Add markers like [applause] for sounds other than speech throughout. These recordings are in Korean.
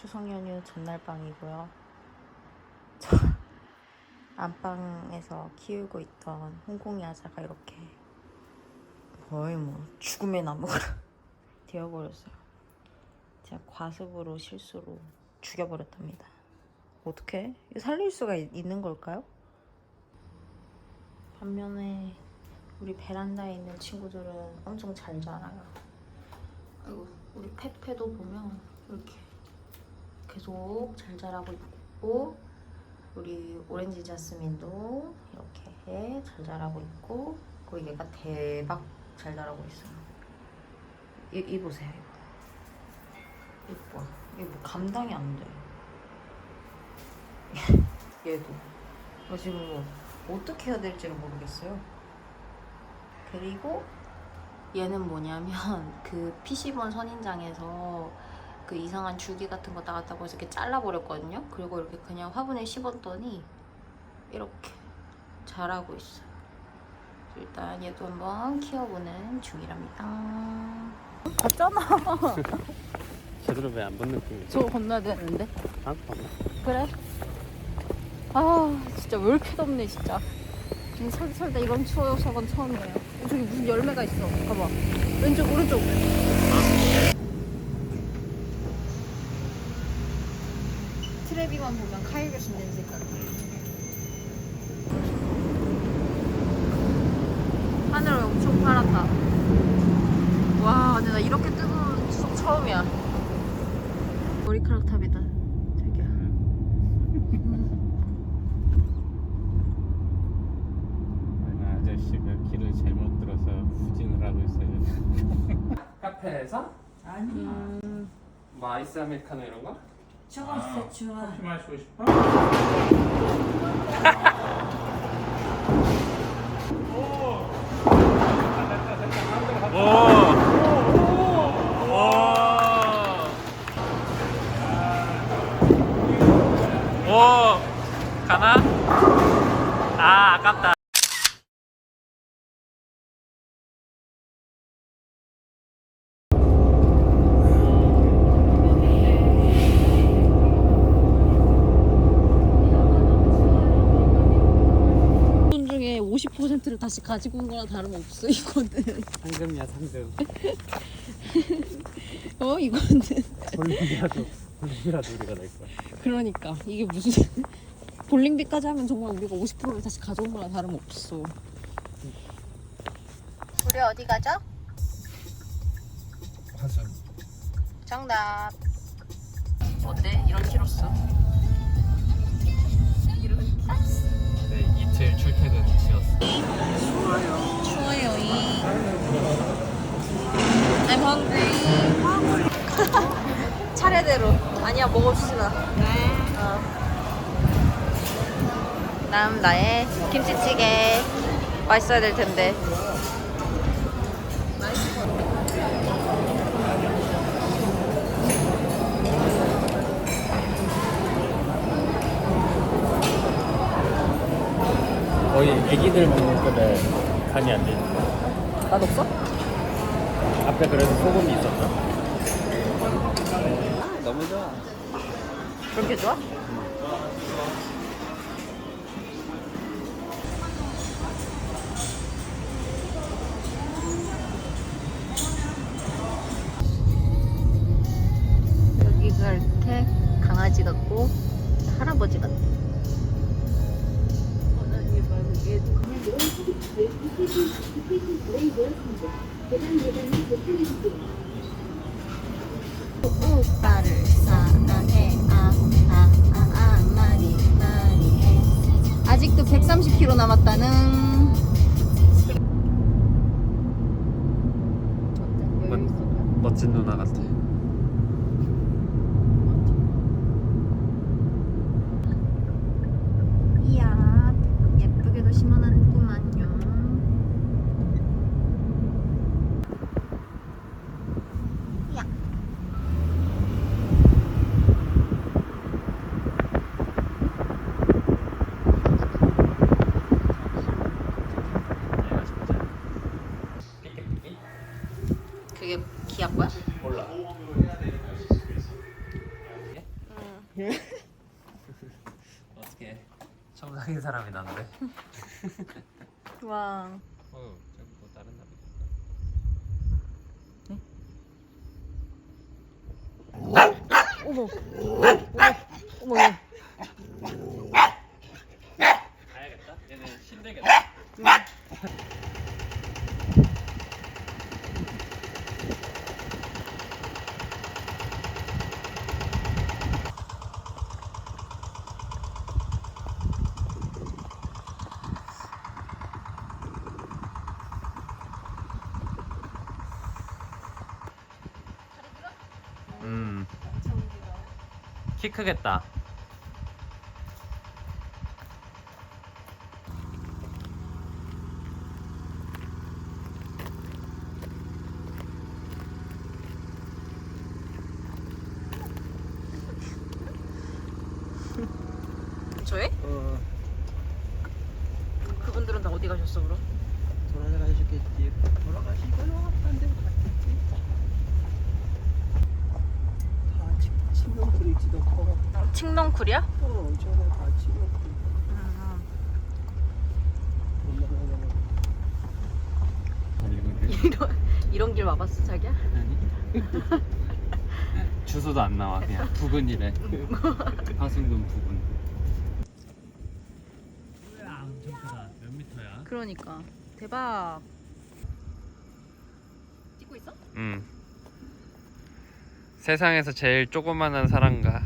추석 연휴 전날 밤이고요. [laughs] 저 안방에서 키우고 있던 홍콩 야자가 이렇게 거의 뭐 죽음의 나무가 [laughs] 되어버렸어요. 제가 과습으로 실수로 죽여버렸답니다. 어떻게 살릴 수가 있- 있는 걸까요? 반면에 우리 베란다에 있는 친구들은 엄청 잘 자라요. 아이고 우리 페페도 보면 이렇게 계속 잘 자라고 있고 우리 오렌지 자스민도 이렇게 잘 자라고 있고 그리고 얘가 대박 잘 자라고 있어요. 이, 이 보세요 이거. 봐. 이거 뭐 감당이 안 돼. [laughs] 얘도. 나 지금 뭐 어떻게 해야 될지를 모르겠어요. 그리고 얘는 뭐냐면 [laughs] 그 PC본 선인장에서 그 이상한 줄기 같은 거 나왔다고 해서 이렇게 잘라버렸거든요. 그리고 이렇게 그냥 화분에 씹었더니 이렇게 자라고 있어요. 일단 얘도 한번 키워보는 중이랍니다. 봤잖아. [laughs] 제대로 왜 안 붙는 느낌이지? 저 건너야 되는데. 안 봤나? 그래? 아 진짜 왜 이렇게 덥네 진짜. 아니, 살, 살다 이런 추석은 처음이에요. 저기 무슨 열매가 있어. 봐봐. 왼쪽 오른쪽. 트레비만 보면 카이가 신는 색깔. 하늘을 엄청 파랗다. 와, 근데 나 이렇게 뜨거운 추석 처음이야. 머리카락 탑이다. 자기야. 아니 아저씨가 길을 잘못 들어서 후진을 하고 있어요. 카페에서 음, 뭐 아이스 아메리카노 이런 거? 저거 진짜 좋아. 50%를 다시 가지고 온 거랑 다름없어 이거는. 상금이야, 상금. [laughs] 어 이거는. 볼링이라도, 볼링이라도 우리가 낼 거야. 그러니까 이게 무슨 볼링비까지 하면 정말 우리가 50%를 다시 가져온 거랑 다름없어. 우리 어디 가죠? 화순. 정답. 어때? 이런 키로수. 네, 이틀 출퇴근 지었어. 추워요. 이. I'm hungry. [laughs] 차례대로. 아니야 먹어주시나. 네. 어. 다음 나의 김치찌개 맛있어야 될 텐데. 거의 애기들 먹는 급에 간이 안 돼. 맛없어? 앞에 그래도 소금이 있었나? 너무 좋아. 그렇게 좋아? 여 멋진 누나 같아. 그게 기합 거야? 몰라. 응. 어떻게 청상인 사람이 난데? [laughs] 와. 어, 저기 뭐 다른 남이. 응? 네? 어머. 어머. 어머. 키 크겠다. 저희? 어, 그분들은 다 어디 가셨어 그럼? 돌아가시겠지. 돌아가시고요. 딴데 갔겠지. 치명풀이지도 커. 칡넝쿨이야? 어, 저거 다 치명풀. 이런 이런 길 와봤어 자기야? [laughs] 주소도 안 나와 그냥 부근이래. 하승동 부근. 엄청 크다. 몇 미터야? 그러니까 대박. 찍고 있어? 음. 세상에서 제일 조그만한 사람과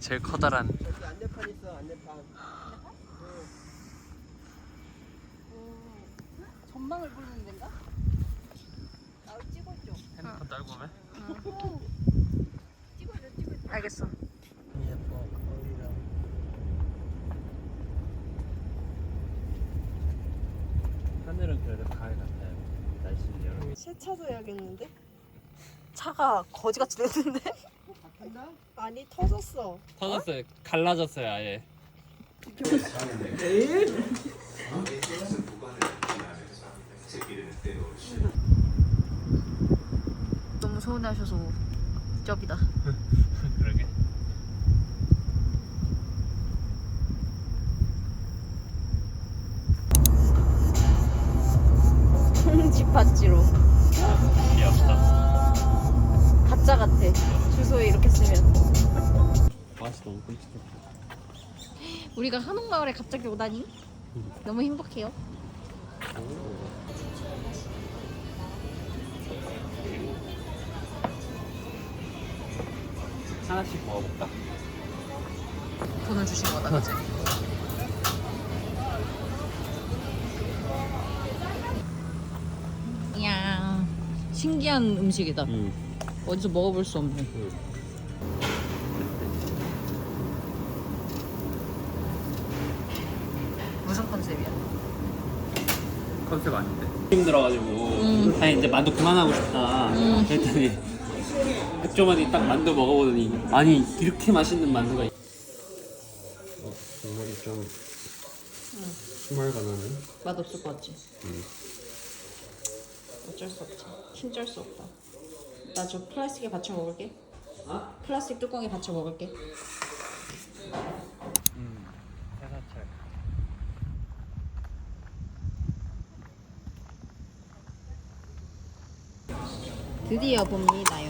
제일 커다란 여기 안내판 있어, 안내판. 전망을 보는 데인가? 나를 찍어줘. 핸드폰 딸고 오면? 찍어줘 찍어줘. 알겠어. 예뻐. 하늘은 그래도 가을 같아요. 날씨는 여름. 세차도 해야겠는데? 차가 거지같이? 바뀐다? [laughs] 아니 터졌어. 터졌어요. 갈라졌어요 아예. [laughs] 너무 서운해하셔서 쩝이다. [laughs] 그러게. 콩쥐팥지로 귀엽다. 가짜 같아. 주소에 이렇게 쓰면. 맛이 너무 끔찍해. 우리가 한옥마을에 갑자기 오다니 너무 행복해요. 하나씩 먹어볼까? 돈을 주신 거다, 그치? [laughs] 이야, 신기한 음식이다. 응. 어디서 먹어볼 수 없는. 무슨 컨셉이야? 컨셉 아닌데. 힘들어가지고 음. 아니 이제 만두 그만하고 싶다. 음. 그랬더니 백종원이 딱 만두 먹어보더니 아니 이렇게 맛있는 만두가. 있... 어 국물이 좀 스멀가 나는. 맛없을 것 같지? 어쩔 수 없지. 힘쩔 수 없다. 나 저 플라스틱에 받쳐 먹을게. 어? 플라스틱 뚜껑에 받쳐 먹을게. 음. 해사철. 드디어 봅니다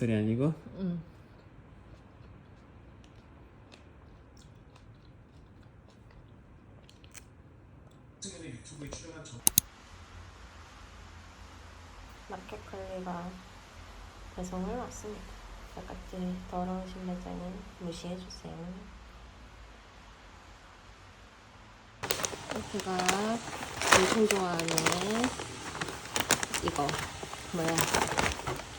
목소리 아니고? 응. 마켓컬리가 배송을 왔습니다. 바깥에 더러우신 매장은 무시해주세요. 제가 엄청 좋아하는 이거 뭐야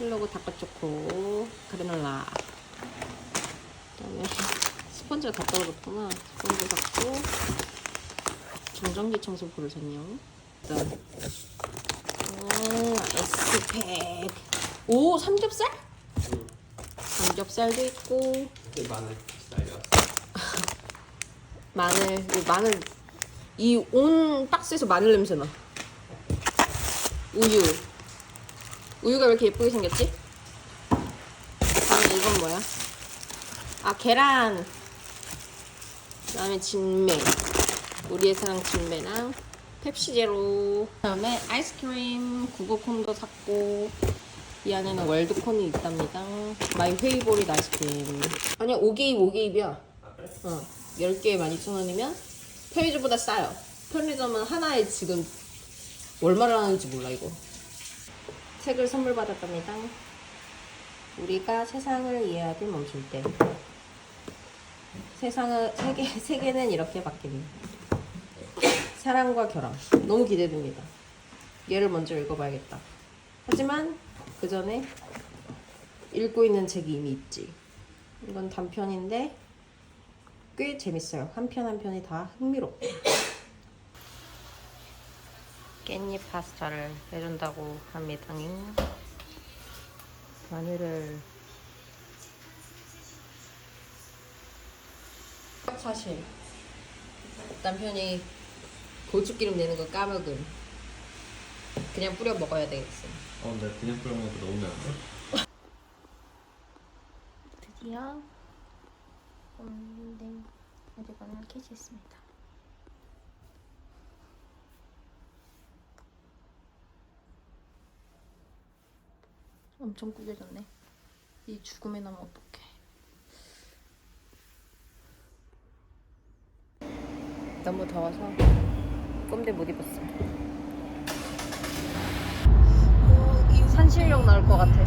킬로그 다카초코 그래놀라. 그다음에 스펀지가 다 떨어졌구나. 스펀지 샀고 정전기 청소기를 샀네요 일단. 음, S팩. 오 삼겹살? 삼겹살도 있고. 마늘 스타일이야. [laughs] 마늘 이 마늘. 이 온 박스에서 마늘 냄새 나. 우유 우유가 왜 이렇게 예쁘게 생겼지? 그다음에 이건 뭐야? 아 계란. 그다음에 진매. 우리의 사랑 진매랑 펩시 제로. 그다음에 아이스크림 구보콘도 샀고 이 안에는 월드콘이 있답니다. 마이 페이보릿 아이스크림. 아니야 5개입 5개입이야. 어, 10개에 12,000원이면 편의점보다 싸요. 편의점은 하나에 지금 얼마를 하는지 몰라 이거. 책을 선물 받았답니다. 우리가 세상을 이해하길 멈출 때. 세상은 세계 [laughs] 세계는 이렇게 바뀌는. 사랑과 결함. 너무 기대됩니다. 얘를 먼저 읽어봐야겠다. 하지만 그 전에 읽고 있는 책이 이미 있지. 이건 단편인데 꽤 재밌어요. 한 편 한 편이 다 흥미롭고. 깻잎 파스타를 해준다고 합니다. 마늘을 사실 남편이 고추기름 내는 거 까먹음. 그냥 뿌려 먹어야 되겠어. 어, 나 그냥 뿌려 먹어도 너무 매운데. 드디어 오늘 오리건을 캐치했습니다. 엄청 구겨졌네. 이 죽음에 나면 어떡해. 너무 더워서 꼼대 못 입었어. 산신령 나올 것 같아.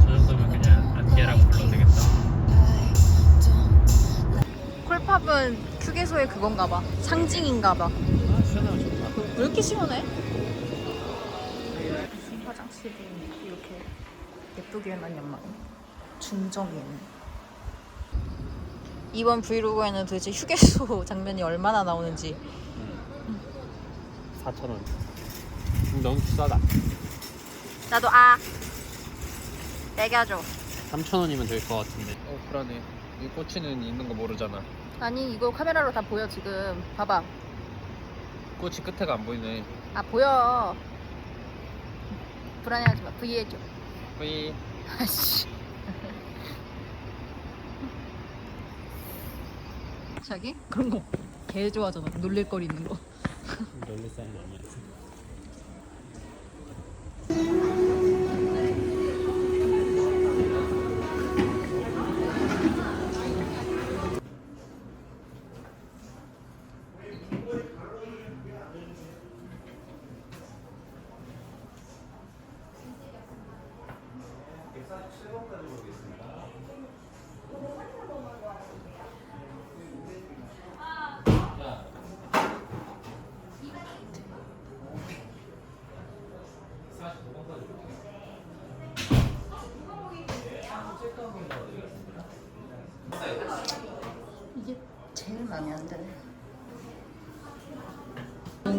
저 정도면 그냥 안개라고 불러도 되겠다. 콜팝은 휴게소의 그건가 봐. 상징인가 봐. 아, 시원하고 좋다. 왜 이렇게 시원해? 말이야. 중정에 있는. 이번 브이로그에는 도대체 휴게소 [laughs] 장면이 얼마나 나오는지. 4,000원. 너무 비싸다. 나도 아. 내겨줘. 3,000원이면 될 것 같은데. 어 불안해. 이 꼬치는 있는 거 모르잖아. 아니 이거 카메라로 다 보여 지금. 봐봐. 꼬치 끝에가 안 보이네. 아 보여. 불안해하지 마. V 해줘 뿌이 아씨. 자기? 그런 거 개 좋아하잖아. 놀릴 거리 있는 거. 놀릴 사람 아니야.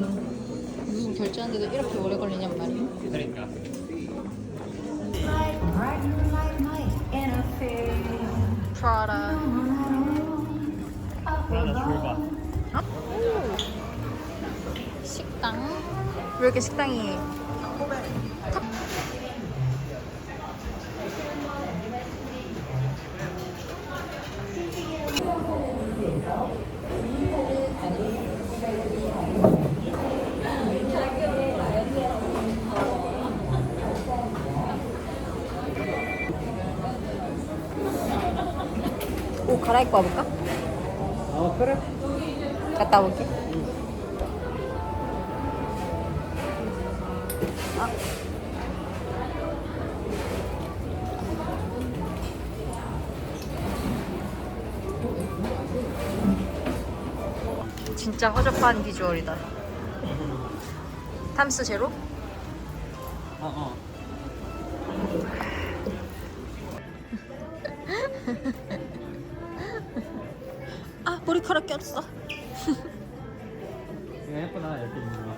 무슨 결제하는데도 이렇게 오래 걸리냔 말이야. 그러니까. 프라다. 그러나 줄봐. 식당. 왜 이렇게 식당이 옷 갈아입고 와볼까? 어, 그래. 갔다 올게. 아. 진짜 허접한 비주얼이다. 탐스 제로? 어, 어. [laughs] 아 머리카락 꼈어. 이거 예쁘다, 이렇게 있는 거.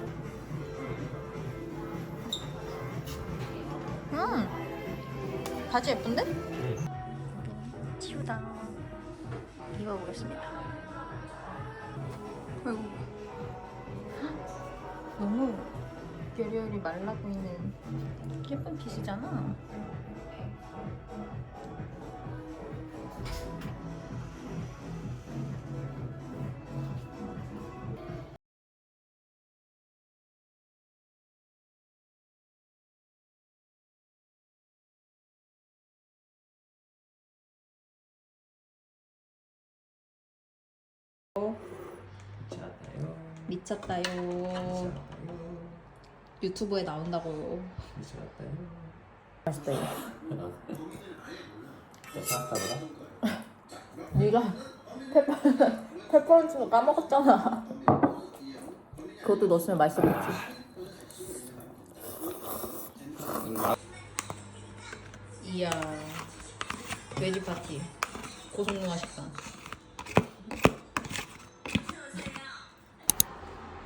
음. 바지 예쁜데? 치우다 입어보겠습니다. 아이고 너무 여리여리 말라 보이는 예쁜 핏이잖아. 미쳤다요. 유튜브에 나온다고. 맛있다 이거. 파스타보다? 네가 페퍼 페퍼론치노 까먹었잖아. 그것도 넣었으면 맛있었겠지. 이야 돼지 파티 고성능화 식당.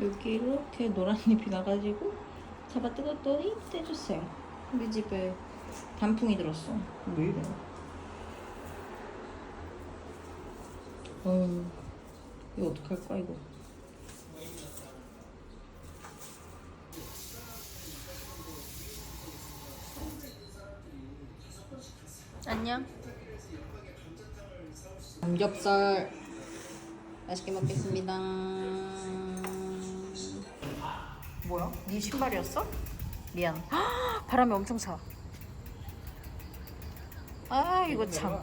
여기 이렇게 노란 잎이 나가지고 잡아 뜯었더니 떼줬어요. 우리 집에 단풍이 들었어. 왜 이래? 어, 이거 어떡할까 이거? 안녕. 삼겹살 맛있게 먹겠습니다. 네 신발이었어? 미안. [gasps] 바람이 엄청 차. 아 이거 참.